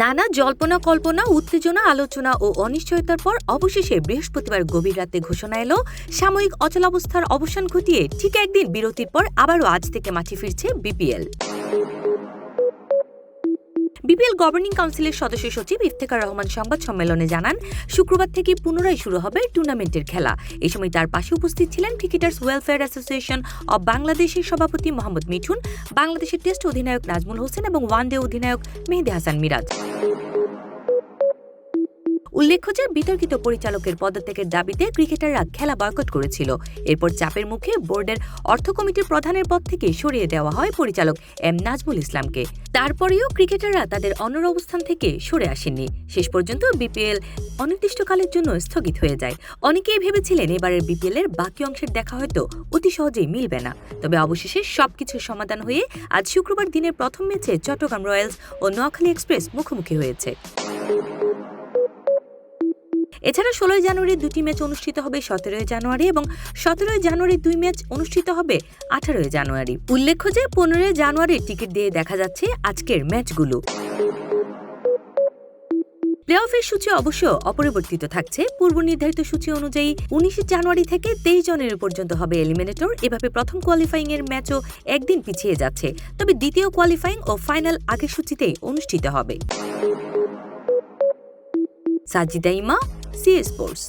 নানা জল্পনা কল্পনা উত্তেজনা, আলোচনা ও অনিশ্চয়তার পর অবশেষে বৃহস্পতিবার গভীর রাতে ঘোষণা এলো, সাময়িক অচলাবস্থার অবসান ঘটিয়ে ঠিক একদিন বিরতির পর আবারও আজ থেকে মাঠে ফিরছে বিপিএল। বিপিএল গভর্নিং কাউন্সিলের সদস্য সচিব ইফতেখার রহমান সংবাদ সম্মেলনে জানান, শুক্রবার থেকে পুনরায় শুরু হবে টুর্নামেন্টের খেলা। এ সময় তার পাশে উপস্থিত ছিলেন ক্রিকেটার্স ওয়েলফেয়ার অ্যাসোসিয়েশন অব বাংলাদেশের সভাপতি মোহাম্মদ মিঠুন, বাংলাদেশের টেস্ট অধিনায়ক নাজমুল হোসেন এবং ওয়ানডে অধিনায়ক মেহেদি হাসান মিরাজ। উল্লেখ্য যে বিতর্কিত পরিচালকের পদত্যাগের দাবিতে ক্রিকেটাররা খেলা বয়কট করেছিল। এরপর চাপের মুখে বোর্ডের অর্থ কমিটির প্রধানের পদ থেকে সরিয়ে দেওয়া হয় পরিচালক এম নাজমুল ইসলামকে। তারপরেও ক্রিকেটাররা তাদের অনর অবস্থান থেকে সরে আসেননি। শেষ পর্যন্ত বিপিএল অনির্দিষ্টকালের জন্য স্থগিত হয়ে যায়। অনেকেই ভেবেছিলেন এবারের বিপিএল এর বাকি অংশের দেখা হয়তো অতি সহজেই মিলবে না। তবে অবশেষে সবকিছুর সমাধান হয়ে আজ শুক্রবার দিনের প্রথম ম্যাচে চট্টগ্রাম রয়্যালস ও নোয়াখালী এক্সপ্রেস মুখোমুখি হয়েছে। এছাড়া ষোলোই জানুয়ারি দুটি ম্যাচ অনুষ্ঠিত হবে সতেরোই জানুয়ারি এবং সতেরোই জানুয়ারি দুই ম্যাচ অনুষ্ঠিত হবে আঠারোই জানুয়ারি। উল্লেখ্য যে পনেরোই জানুয়ারির টিকিট দিয়ে দেখা যাচ্ছে আজকের ম্যাচগুলো। প্লে অফের সূচি অবশ্য অপরিবর্তিত থাকছে। পূর্ব নির্ধারিত সূচি অনুযায়ী উনিশে জানুয়ারি থেকে তেইশ জনের পর্যন্ত হবে এলিমিনেটর। এভাবে প্রথম কোয়ালিফাইং এর ম্যাচও একদিন পিছিয়ে যাচ্ছে। তবে দ্বিতীয় কোয়ালিফাইং ও ফাইনাল আগের সূচিতেই অনুষ্ঠিত হবে। সাজিদা ইমা সি স্পোর্টস।